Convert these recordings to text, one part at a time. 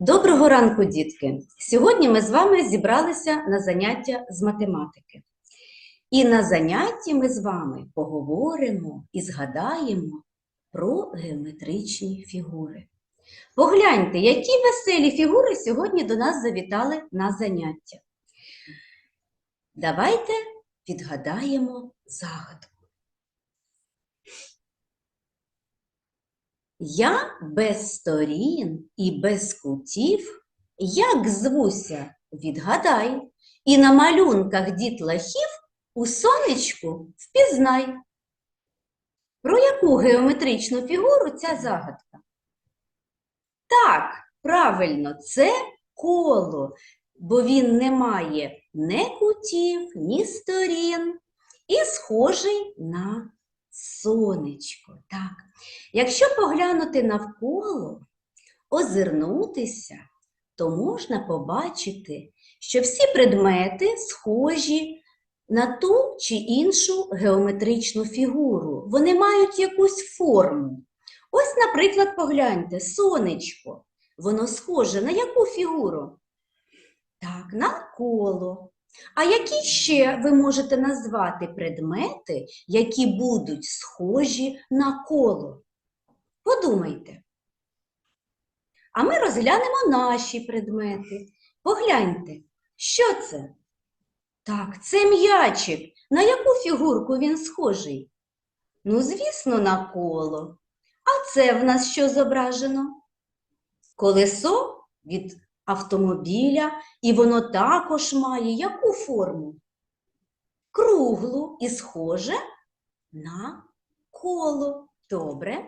Доброго ранку, дітки! Сьогодні ми з вами зібралися на заняття з математики. І на занятті ми з вами поговоримо і згадаємо про геометричні фігури. Погляньте, які веселі фігури сьогодні до нас завітали на заняття. Давайте відгадаємо загадку. Я без сторін і без кутів, як звуся, відгадай, і на малюнках дітлахів у сонечку впізнай. Про яку геометричну фігуру ця загадка? Так, правильно, це коло, бо він не має ні кутів, ні сторін і схожий на сонечко. Так. Якщо поглянути навколо, озирнутися, то можна побачити, що всі предмети схожі на ту чи іншу геометричну фігуру. Вони мають якусь форму. Ось, наприклад, погляньте, сонечко. Воно схоже на яку фігуру? Так, на коло. А які ще ви можете назвати предмети, які будуть схожі на коло? Подумайте. А ми розглянемо наші предмети. Погляньте, що це? Так, це м'ячик. На яку фігурку він схожий? Ну, звісно, на коло. А це в нас що зображено? Колесо від автомобіля, і воно також має яку форму? Круглу і схоже на коло. Добре.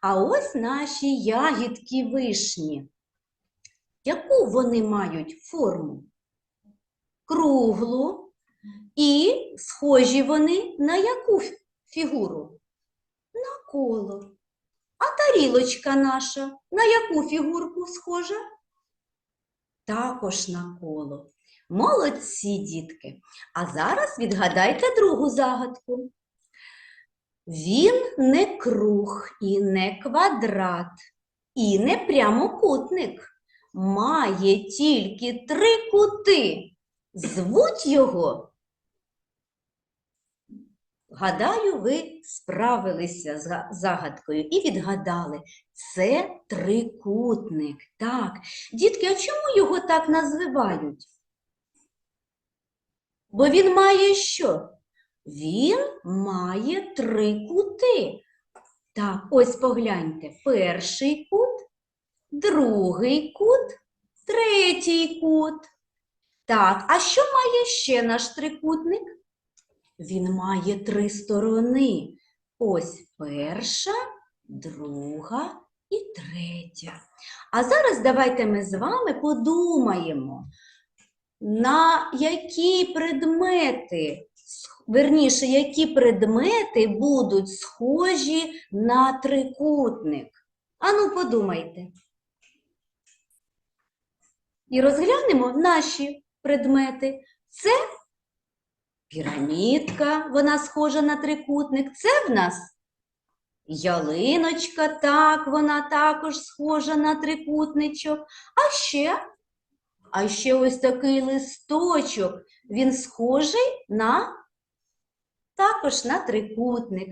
А ось наші ягідки вишні. Яку вони мають форму? Круглу. І схожі вони на яку фігуру? На коло. А тарілочка наша на яку фігурку схожа? Також на коло. Молодці, дітки! А зараз відгадайте другу загадку. Він не круг і не квадрат, і не прямокутник. Має тільки три кути. Звуть його. Гадаю, ви справилися з загадкою і відгадали. Це трикутник. Так. Дітки, а чому його так називають? Бо він має що? Він має три кути. Так, ось погляньте. Перший кут, другий кут, третій кут. Так, а що має ще наш трикутник? Він має три сторони. Ось перша, друга і третя. А зараз давайте ми з вами подумаємо, на які предмети, верніше, які предмети будуть схожі на трикутник. Ану, подумайте. І розглянемо наші предмети. Це пірамідка, вона схожа на трикутник. Це в нас ялиночка, так, вона також схожа на трикутничок. А ще, а ще ось такий листочок. Він схожий на також на трикутник.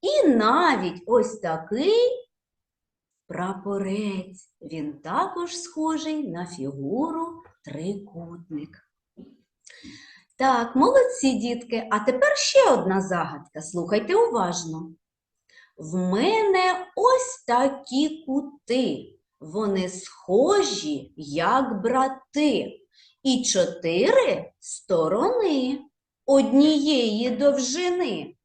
І навіть ось такий прапорець. Він також схожий на фігуру трикутник. Так, молодці, дітки. А тепер ще одна загадка. Слухайте уважно. В мене ось такі кути. Вони схожі, як брати. І чотири сторони однієї довжини.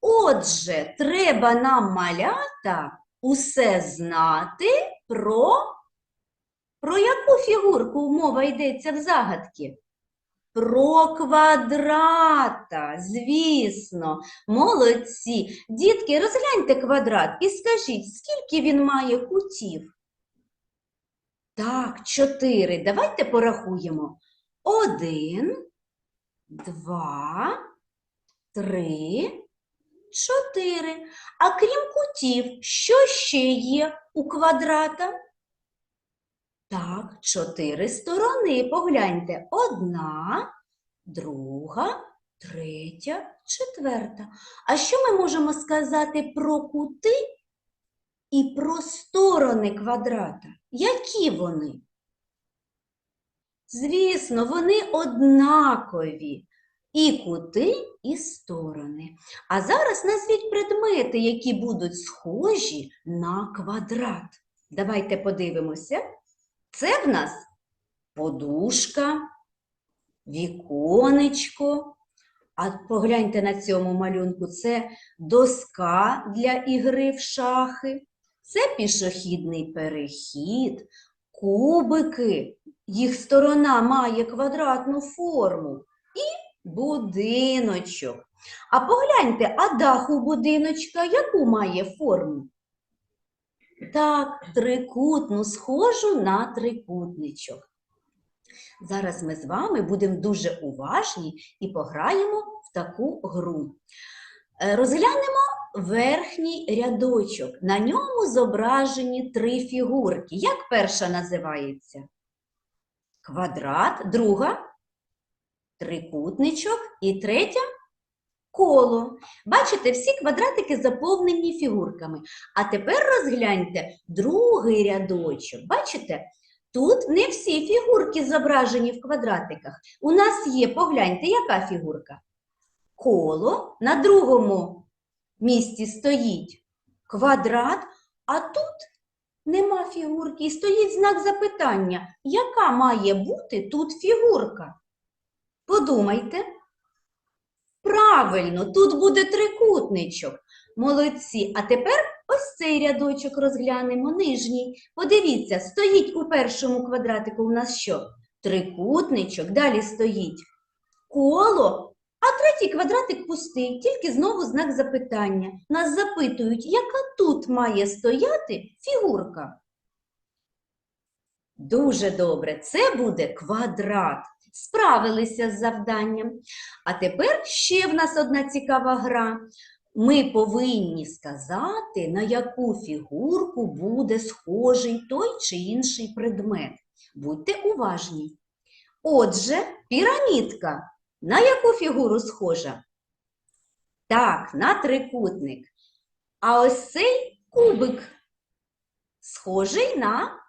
Отже, треба нам малята усе знати про, про яку фігурку мова йдеться в загадці? Про квадрата, звісно, молодці. Дітки, розгляньте квадрат і скажіть, скільки він має кутів? Так, чотири. Давайте порахуємо. Один, два, три, чотири. А крім кутів, що ще є у квадрата? Так, чотири сторони. Погляньте. Одна, друга, третя, четверта. А що ми можемо сказати про кути і про сторони квадрата? Які вони? Звісно, вони однакові. І кути, і сторони. А зараз назвіть предмети, які будуть схожі на квадрат. Давайте подивимося. Це в нас подушка, віконечко. А погляньте на цьому малюнку, це доска для ігри в шахи, це пішохідний перехід, кубики. Їх сторона має квадратну форму і будиночок. А погляньте, а дах у будиночка яку має форму? Так, трикутну, схожу на трикутничок. Зараз ми з вами будемо дуже уважні і пограємо в таку гру. Е, Розглянемо верхній рядочок. На ньому зображені три фігурки. Як перша називається? Квадрат, друга трикутничок і третя коло. Бачите, всі квадратики заповнені фігурками. А тепер розгляньте другий рядочок. Бачите? Тут не всі фігурки зображені в квадратиках. У нас є, погляньте, яка фігурка? Коло на другому місці стоїть квадрат, а тут нема фігурки. І стоїть знак запитання, яка має бути тут фігурка? Подумайте. Правильно, тут буде трикутничок. Молодці. А тепер ось цей рядочок розглянемо, нижній. Подивіться, стоїть у першому квадратику у нас що? Трикутничок, далі стоїть коло, а третій квадратик пустий, тільки знову знак запитання. Нас запитують, яка тут має стояти фігурка? Дуже добре, це буде квадрат. Справилися з завданням. А тепер ще в нас одна цікава гра. Ми повинні сказати, на яку фігурку буде схожий той чи інший предмет. Будьте уважні. Отже, пірамідка. На яку фігуру схожа? Так, на трикутник. А ось цей кубик схожий на,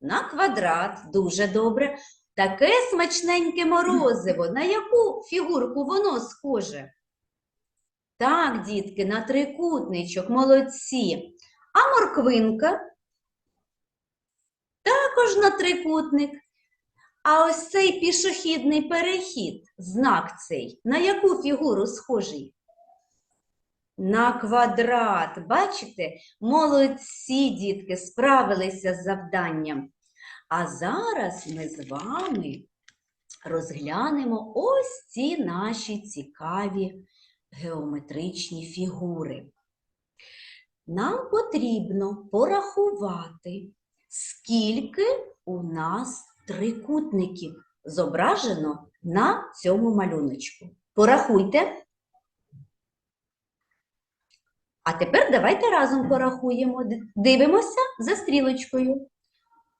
на квадрат. Дуже добре. Таке смачненьке морозиво. На яку фігурку воно схоже? Так, дітки, на трикутничок, молодці. А морквинка? Також на трикутник. А ось цей пішохідний перехід, знак цей, на яку фігуру схожий? На квадрат. Бачите? Молодці, дітки, справилися з завданням. А зараз ми з вами розглянемо ось ці наші цікаві геометричні фігури. Нам потрібно порахувати, скільки у нас трикутників зображено на цьому малюночку. Порахуйте. А тепер давайте разом порахуємо. Дивимося за стрілочкою.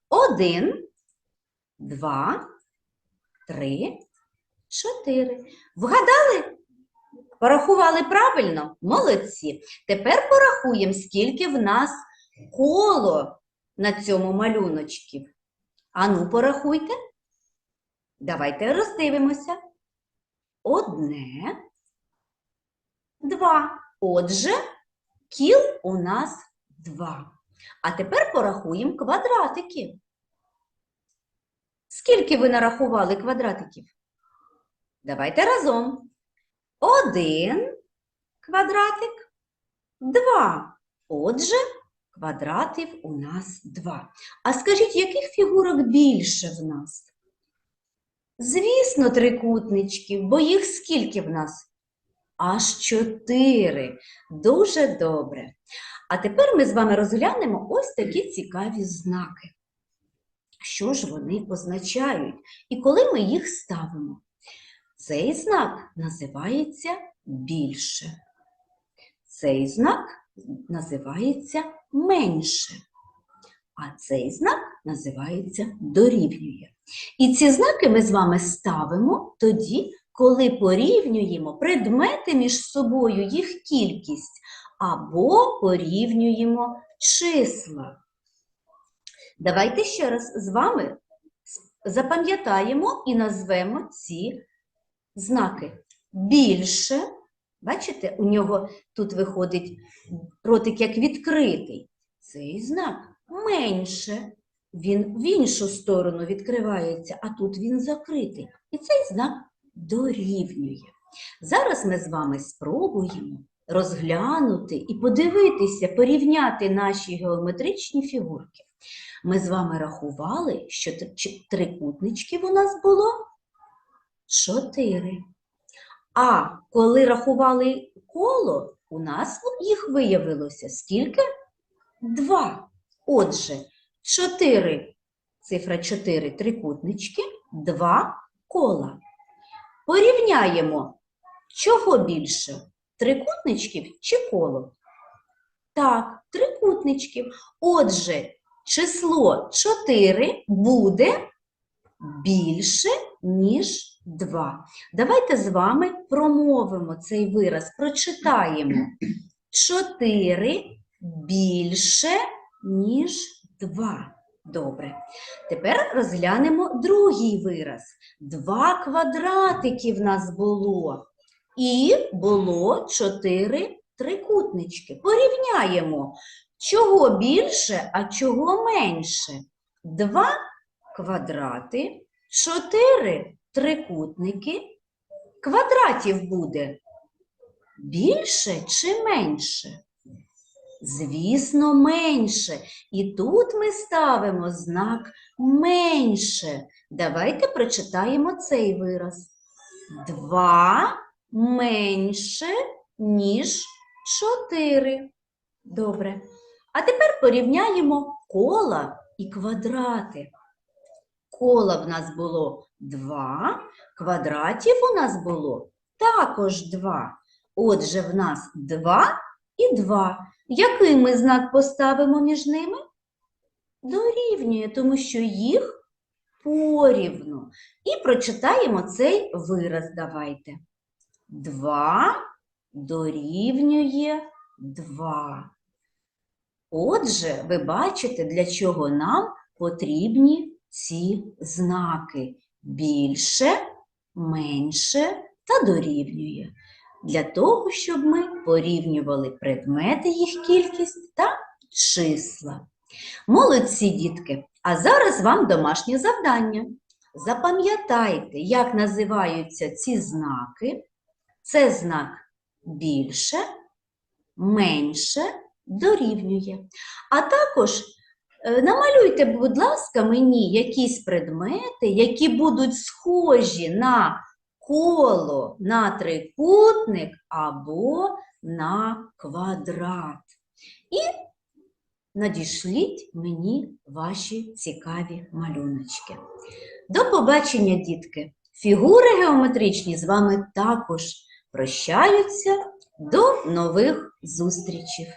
Один, два, три, чотири. Вгадали? Порахували правильно? Молодці. Тепер порахуємо, скільки в нас коло на цьому малюночці. Ану, порахуйте. Давайте роздивимося. Одне, два. Отже, кіл у нас два. А тепер порахуємо квадратики. Скільки ви нарахували квадратиків? Давайте разом. Один квадратик, два. Отже, квадратів у нас два. А скажіть, яких фігурок більше в нас? Звісно, трикутничків, бо їх скільки в нас? Аж чотири. Дуже добре. А тепер ми з вами розглянемо ось такі цікаві знаки. Що ж вони означають і коли ми їх ставимо? Цей знак називається більше. Цей знак називається менше. А цей знак називається дорівнює. І ці знаки ми з вами ставимо тоді, коли порівнюємо предмети між собою, їх кількість, або порівнюємо числа. Давайте ще раз з вами запам'ятаємо і назвемо ці знаки. Більше, бачите, у нього тут виходить ротик як відкритий. Цей знак менше. Він в іншу сторону відкривається, а тут він закритий. І цей знак дорівнює. Зараз ми з вами спробуємо розглянути і подивитися, порівняти наші геометричні фігурки. Ми з вами рахували, що трикутничків у нас було чотири. А коли рахували коло, у нас їх виявилося скільки? Два. Отже, 4, цифра 4 трикутнички, 2 кола. Порівняємо, чого більше? Трикутничків чи коло? Так, трикутничків. Отже, число 4 буде більше, ніж 2. Давайте з вами промовимо цей вираз, прочитаємо. 4 більше, ніж 2. Добре. Тепер розглянемо другий вираз. Два квадратики в нас було. І було чотири трикутнички. Порівняємо, чого більше, а чого менше. Два квадрати, чотири трикутники. Квадратів буде більше чи менше? Звісно, менше. І тут ми ставимо знак менше. Давайте прочитаємо цей вираз. Два менше, ніж чотири. Добре. А тепер порівняємо кола і квадрати. Кола в нас було два, квадратів у нас було також два. Отже, в нас два і два. Який ми знак поставимо між ними? Дорівнює, тому що їх порівну. І прочитаємо цей вираз. Давайте. 2 дорівнює 2. Отже, ви бачите, для чого нам потрібні ці знаки. Більше, менше та дорівнює для того, щоб ми порівнювали предмети, їх кількість та числа. Молодці, дітки! А зараз вам домашнє завдання. Запам'ятайте, як називаються ці знаки. Це знак більше, менше, дорівнює. А також е, намалюйте, будь ласка, мені якісь предмети, які будуть схожі на коло, на трикутник або на квадрат. І надішліть мені ваші цікаві малюночки. До побачення, дітки! Фігури геометричні з вами також прощаються. До нових зустрічей!